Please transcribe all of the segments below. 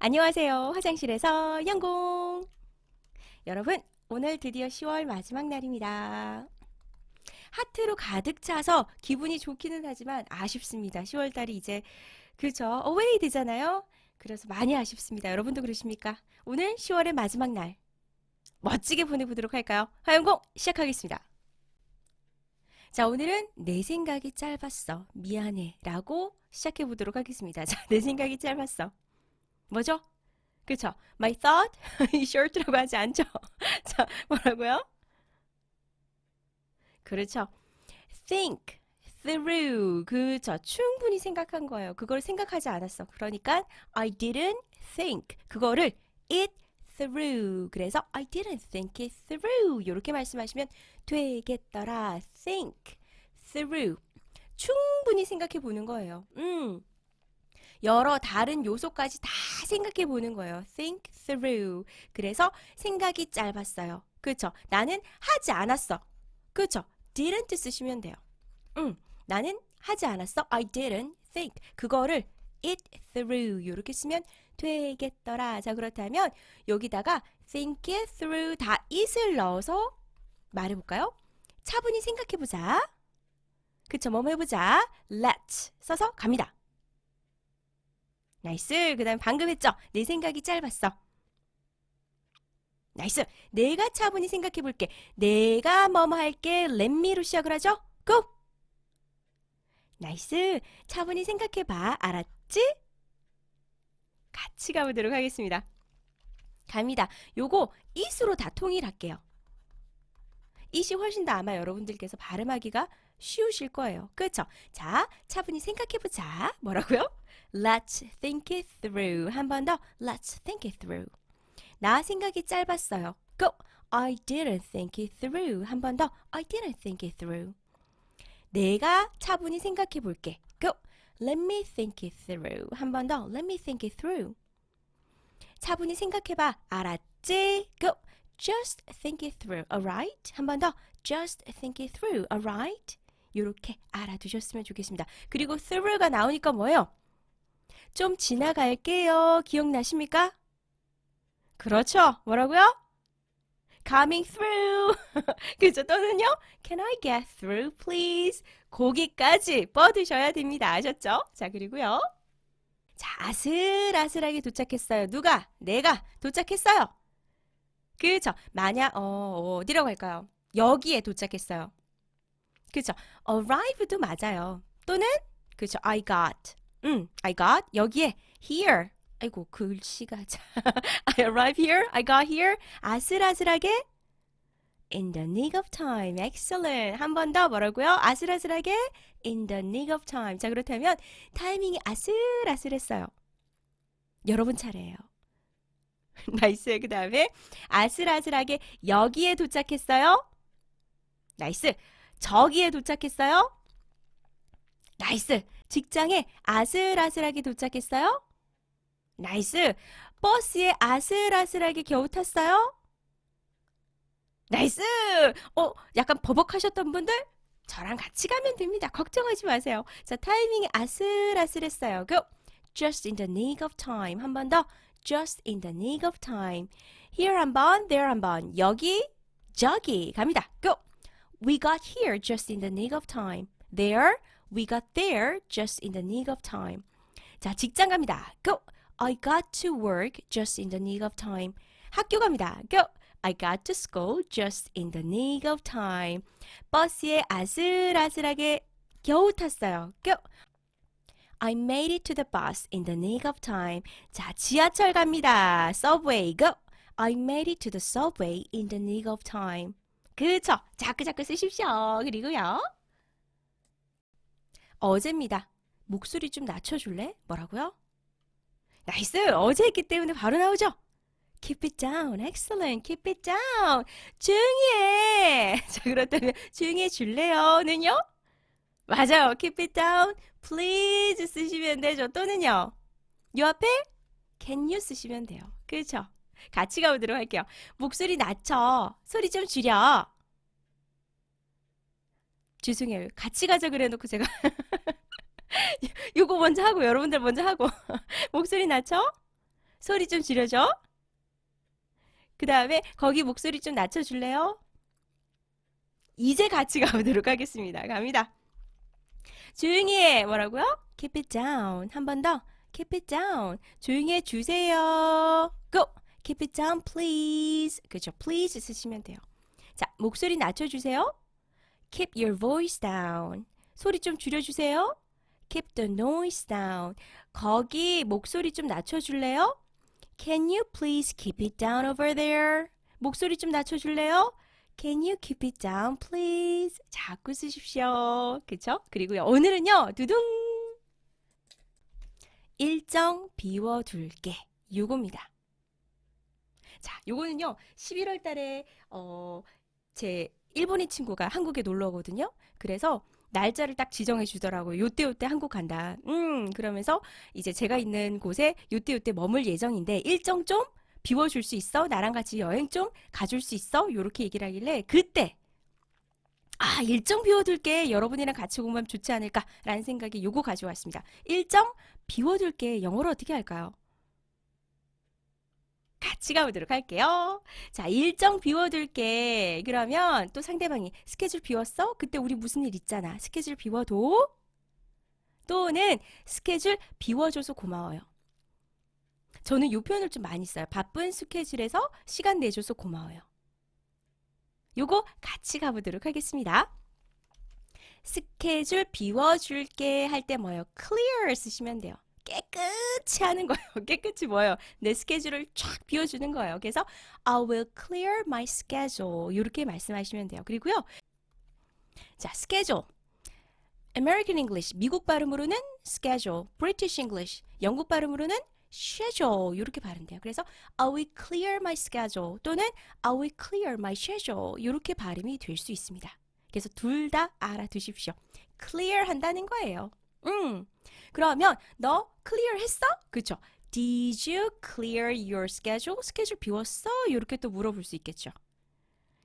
안녕하세요. 화장실에서 영공. 여러분, 오늘 드디어 10월 마지막 날입니다. 하트로 가득 차서 기분이 좋기는 하지만 아쉽습니다. 10월 달이 이제 그죠? 어웨이 되잖아요. 그래서 많이 아쉽습니다. 여러분도 그러십니까? 오늘 10월의 마지막 날 멋지게 보내보도록 할까요? 화영공 시작하겠습니다. 자, 오늘은 내 생각이 짧았어. 미안해. 라고 시작해 보도록 하겠습니다. 자, 내 생각이 짧았어. 뭐죠? 그쵸? My thought is short라고 하지 않죠? 자, 뭐라고요? 그렇죠. think through. 그쵸. 충분히 생각한 거예요. 그걸 생각하지 않았어. 그러니까 I didn't think. 그거를 it through. 그래서 I didn't think it through. 이렇게 말씀하시면 되겠더라. think through. 충분히 생각해 보는 거예요. 음. 여러 다른 요소까지 다 생각해 보는 거예요. think through. 그래서 생각이 짧았어요. 그렇죠? 나는 하지 않았어. 그렇죠? didn't 쓰시면 돼요. 음, 나는 하지 않았어. I didn't think. 그거를 it through 이렇게 쓰면 되겠더라. 자, 그렇다면 여기다가 think it through 다 it을 넣어서 말해 볼까요? 차분히 생각해 보자. 그쵸? 뭐뭐 해보자. let 써서 갑니다. 나이스. 그 다음 방금 했죠? 내 생각이 짧았어. 나이스. 내가 차분히 생각해 볼게. 내가 뭐뭐 할게. me로 시작을 하죠? go! 나이스. 차분히 생각해 봐. 알았지? 같이 가보도록 하겠습니다. 갑니다. 요거 it으로 다 통일할게요. it이 훨씬 더 아마 여러분들께서 발음하기가 쉬우실 거예요. 그렇죠? 자, 차분히 생각해 보자. 뭐라고요? Let's think it through. 한 번 더. Let's think it through. 나 생각이 짧았어요. Go. I didn't think it through. 한 번 더. I didn't think it through. 내가 차분히 생각해 볼게. Go. Let me think it through. 한 번 더. Let me think it through. 차분히 생각해 봐. 알았지? Go. Just think it through. Alright? 한 번 더. Just think it through. Alright? 이렇게 알아두셨으면 좋겠습니다. 그리고 through가 나오니까 뭐예요? 좀 지나갈게요. 기억나십니까? 그렇죠. 뭐라고요? coming through. 그죠? 또는요? can I get through please? 거기까지 뻗으셔야 됩니다. 아셨죠? 자, 그리고요. 자, 아슬아슬하게 도착했어요. 누가? 내가 도착했어요. 그죠? 만약 어, 어디라고 할까요? 여기에 도착했어요. 그죠? arrive도 맞아요. 또는 그죠? I got. 음, I got 여기에 here. 아이고 글씨가 자. I arrive here. I got here. 아슬아슬하게 in the nick of time. excellent. 한 번 더 뭐라고요? 아슬아슬하게 in the nick of time. 자, 그렇다면 타이밍이 아슬아슬했어요. 여러분 차례예요. 나이스. 그 다음에 아슬아슬하게 여기에 도착했어요. 나이스. 저기에 도착했어요. 나이스. 직장에 아슬아슬하게 도착했어요. 나이스. 버스에 아슬아슬하게 겨우 탔어요. 나이스. 어, 약간 버벅하셨던 분들 저랑 같이 가면 됩니다. 걱정하지 마세요. 자, 타이밍이 아슬아슬했어요. Go. Just in the nick of time. 한 번 더. Just in the nick of time. Here 한 번, there 한 번. 여기, 저기 갑니다. Go. We got here just in the nick of time. There, we got there just in the nick of time. 자, 직장 갑니다. Go. I got to work just in the nick of time. 학교 갑니다. Go. I got to school just in the nick of time. 버스에 아슬아슬하게 겨우 탔어요. Go. I made it to the bus in the nick of time. 자, 지하철 갑니다. Subway. Go. I made it to the subway in the nick of time. 그쵸? 자꾸자꾸 쓰십시오. 그리고요. 어제입니다. 목소리 좀 낮춰줄래? 뭐라고요? 나이스! 어제 했기 때문에 바로 나오죠? Keep it down. Excellent. Keep it down. 조용히 해. 자, 그렇다면 조용히 해 줄래요? 는요? 맞아요. Keep it down. Please 쓰시면 되죠. 또는요. 요 앞에 can you 쓰시면 돼요. 그렇죠? 같이 가보도록 할게요. 목소리 낮춰. 소리 좀 줄여. 죄송해요. 같이 가자 그래놓고 제가 요거 먼저 하고 여러분들 먼저 하고 목소리 낮춰. 소리 좀 줄여줘. 그 다음에 거기 목소리 좀 낮춰줄래요? 이제 같이 가보도록 하겠습니다. 갑니다. 조용히 해. 뭐라고요? Keep it down. 한 번 더. Keep it down. 조용히 해 주세요. Go. Keep it down, please. 그죠? Please 쓰시면 돼요. 자, 목소리 낮춰주세요. Keep your voice down. 소리 좀 줄여주세요. Keep the noise down. 거기 목소리 좀 낮춰줄래요? Can you please keep it down over there? 목소리 좀 낮춰줄래요? Can you keep it down, please? 자꾸 쓰십시오. 그쵸? 그리고요, 오늘은요, 두둥! 일정 비워둘게. 요겁니다. 자, 요거는요, 11월 달에, 어, 제 일본인 친구가 한국에 놀러 오거든요. 그래서 날짜를 딱 지정해 주더라고요. 요때 요때 한국 간다. 음, 그러면서 이제 제가 있는 곳에 요때 요때 머물 예정인데 일정 좀 비워줄 수 있어? 나랑 같이 여행 좀 가줄 수 있어? 요렇게 얘기를 하길래 그때 아, 일정 비워둘게. 여러분이랑 같이 오면 좋지 않을까라는 생각에 요거 가져왔습니다. 일정 비워둘게. 영어로 어떻게 할까요? 같이 가보도록 할게요. 자, 일정 비워둘게. 그러면 또 상대방이 스케줄 비웠어? 그때 우리 무슨 일 있잖아. 스케줄 비워도? 또는 스케줄 비워줘서 고마워요. 저는 요 표현을 좀 많이 써요. 바쁜 스케줄에서 시간 내줘서 고마워요. 요거 같이 가보도록 하겠습니다. 스케줄 비워줄게 할 때 뭐예요? clear 쓰시면 돼요. 깨끗이 하는 거예요. 깨끗이 뭐예요? 내 스케줄을 쫙 비워주는 거예요. 그래서 I will clear my schedule 이렇게 말씀하시면 돼요. 그리고요. 자, schedule. American English 미국 발음으로는 schedule, British English 영국 발음으로는 schedule 이렇게 발음돼요. 그래서 I will clear my schedule 또는 I will clear my schedule 이렇게 발음이 될 수 있습니다. 그래서 둘 다 알아두십시오. clear 한다는 거예요. 음. 그러면 너 clear 했어? 그쵸? Did you clear your schedule? 스케줄 비웠어? 이렇게 또 물어볼 수 있겠죠.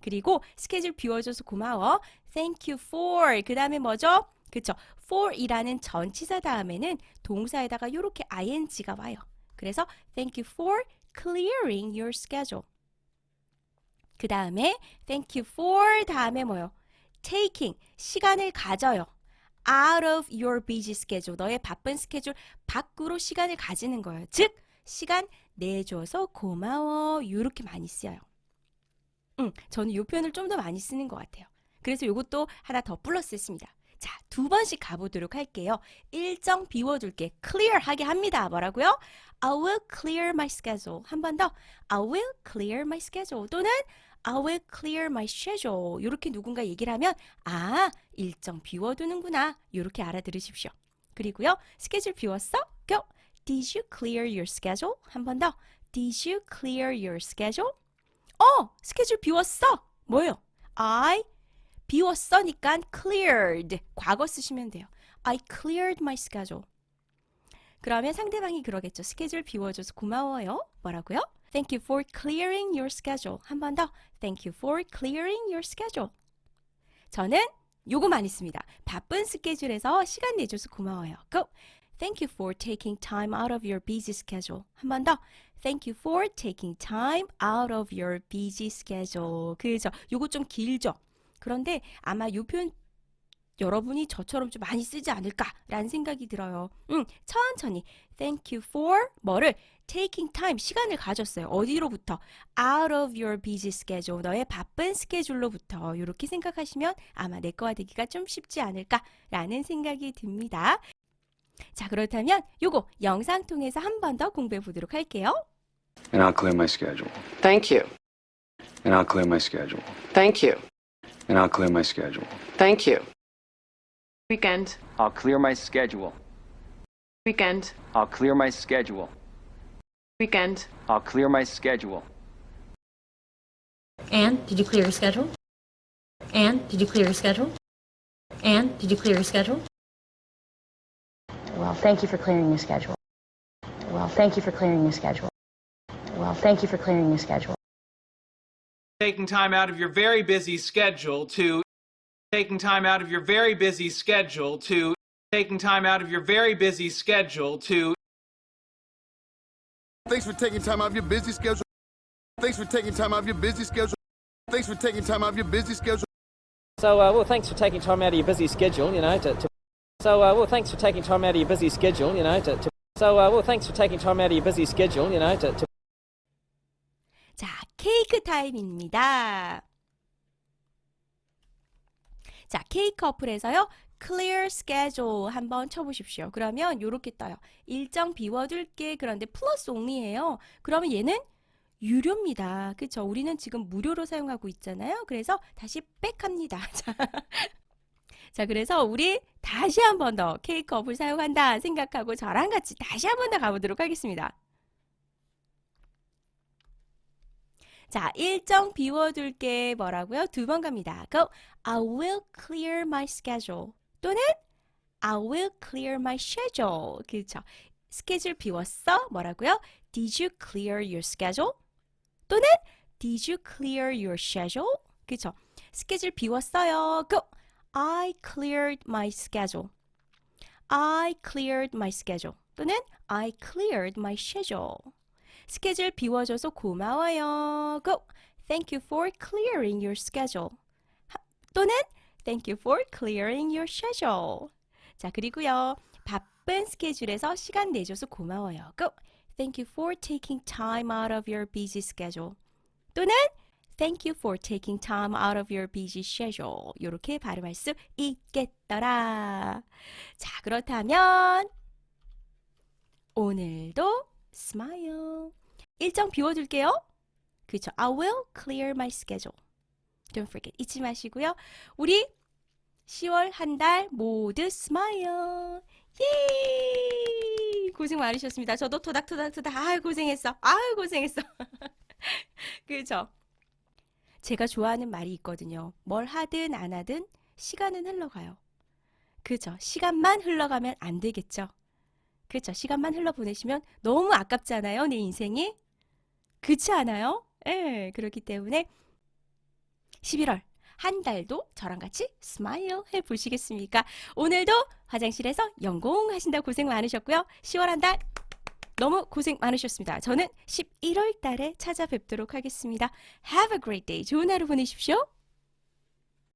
그리고 스케줄 비워줘서 고마워. Thank you for. 그 다음에 뭐죠? 그쵸? for이라는 전치사 다음에는 동사에다가 이렇게 ing가 와요. 그래서 thank you for clearing your schedule. 그 다음에 thank you for 다음에 뭐요? taking 시간을 가져요. Out of your busy schedule. 너의 바쁜 스케줄 밖으로 시간을 가지는 거예요. 즉, 시간 내줘서 고마워. 이렇게 많이 쓰여요. 음, 저는 이 표현을 좀 더 많이 쓰는 것 같아요. 그래서 이것도 하나 더 플러스 했습니다. 자, 두 번씩 가보도록 할게요. 일정 비워둘게. clear 하게 합니다. 뭐라고요? I will clear my schedule. 한 번 더. I will clear my schedule. 또는 I will clear my schedule. 이렇게 누군가 얘기를 하면 아, 일정 비워두는구나. 이렇게 알아들으십시오. 그리고요. 스케줄 비웠어? Go. Did you clear your schedule? 한 번 더. Did you clear your schedule? 어, 스케줄 비웠어. 뭐예요? I 비웠어니까 cleared. 과거 쓰시면 돼요. I cleared my schedule. 그러면 상대방이 그러겠죠. 스케줄 비워줘서 고마워요. 뭐라고요? Thank you for clearing your schedule. 한 번 더. Thank you for clearing your schedule. 저는 요거 많이 씁니다. 바쁜 스케줄에서 시간 내줘서 고마워요. Go. Thank you for taking time out of your busy schedule. 한 번 더. Thank you for taking time out of your busy schedule. 그죠? 요거 좀 길죠? 그런데 아마 요 표현 여러분이 저처럼 좀 많이 쓰지 않을까라는 생각이 들어요. 음, 천천히 thank you for 뭐를 taking time 시간을 가졌어요. 어디로부터 out of your busy schedule 너의 바쁜 스케줄로부터 이렇게 생각하시면 아마 내 거가 되기가 좀 쉽지 않을까라는 생각이 듭니다. 자, 그렇다면 요거 영상 통해서 한 번 더 공부해 보도록 할게요. And I'll clear my schedule. Thank you. And I'll clear my schedule. Thank you. And I'll clear my schedule. Thank you. Weekend. I'll clear my schedule. Weekend. I'll clear my schedule. Weekend. I'll clear my schedule. Anne, did you clear your schedule? Anne, did you clear your schedule? Anne, did you clear your schedule? Well, thank you for clearing your schedule. Well, thank you for clearing your schedule. Well, thank you for clearing your schedule. taking time out of your very busy schedule to taking time out of your very busy schedule to taking time out of your very busy schedule to Thanks for taking time out of your busy schedule. Thanks for taking time out of your busy schedule. Thanks for taking time out of your busy schedule. So, uh, well, thanks for taking time out of your busy schedule, you know, to. to so, uh, well, thanks for taking time out of your busy schedule, you know, to. to so, uh, well, thanks for taking time out of your busy schedule, you know, to. to 자, 케이크 타임입니다. 자, 케이크 어플에서요. Clear schedule 한번 쳐보십시오. 그러면 요렇게 떠요. 일정 비워둘게. 그런데 플러스 only예요. 그러면 얘는 유료입니다. 그쵸? 우리는 지금 무료로 사용하고 있잖아요. 그래서 다시 백합니다. 자, 자, 그래서 우리 다시 한 번 더 케이크 어플 사용한다 생각하고 저랑 같이 다시 한 번 더 가보도록 하겠습니다. 자, 일정 비워둘게 뭐라고요? 두 번 갑니다. Go. I will clear my schedule. 또는 I will clear my schedule. 그렇죠. 스케줄 비웠어? 뭐라고요? Did you clear your schedule? 또는 Did you clear your schedule? 그렇죠. 스케줄 비웠어요. Go. I cleared my schedule. I cleared my schedule. 또는 I cleared my schedule. 스케줄 비워줘서 고마워요. Go. Thank you for clearing your schedule. 하- 또는 Thank you for clearing your schedule. 자, 그리고요. 바쁜 스케줄에서 시간 내줘서 고마워요. Go. Thank you for taking time out of your busy schedule. 또는 Thank you for taking time out of your busy schedule. 이렇게 발음할 수 있겠더라. 자, 그렇다면 오늘도 smile. 일정 비워둘게요. 그렇죠. I will clear my schedule. Don't forget. 잊지 마시고요. 우리 10월 한 달 모두 smile. 예! 고생 많으셨습니다. 저도 토닥토닥토닥 아 고생했어. 아 고생했어. 그렇죠. 제가 좋아하는 말이 있거든요. 뭘 하든 안 하든 시간은 흘러가요. 그죠? 시간만 흘러가면 안 되겠죠? 그렇죠. 시간만 흘러보내시면 너무 아깝잖아요. 내 인생이. 그렇지 않아요? 예, 그렇기 때문에 11월 한 달도 저랑 같이 스마일 해 보시겠습니까? 오늘도 화장실에서 연공하신다 고생 많으셨고요. 10월 한 달 너무 고생 많으셨습니다. 저는 11월 달에 찾아뵙도록 하겠습니다. Have a great day. 좋은 하루 보내십시오.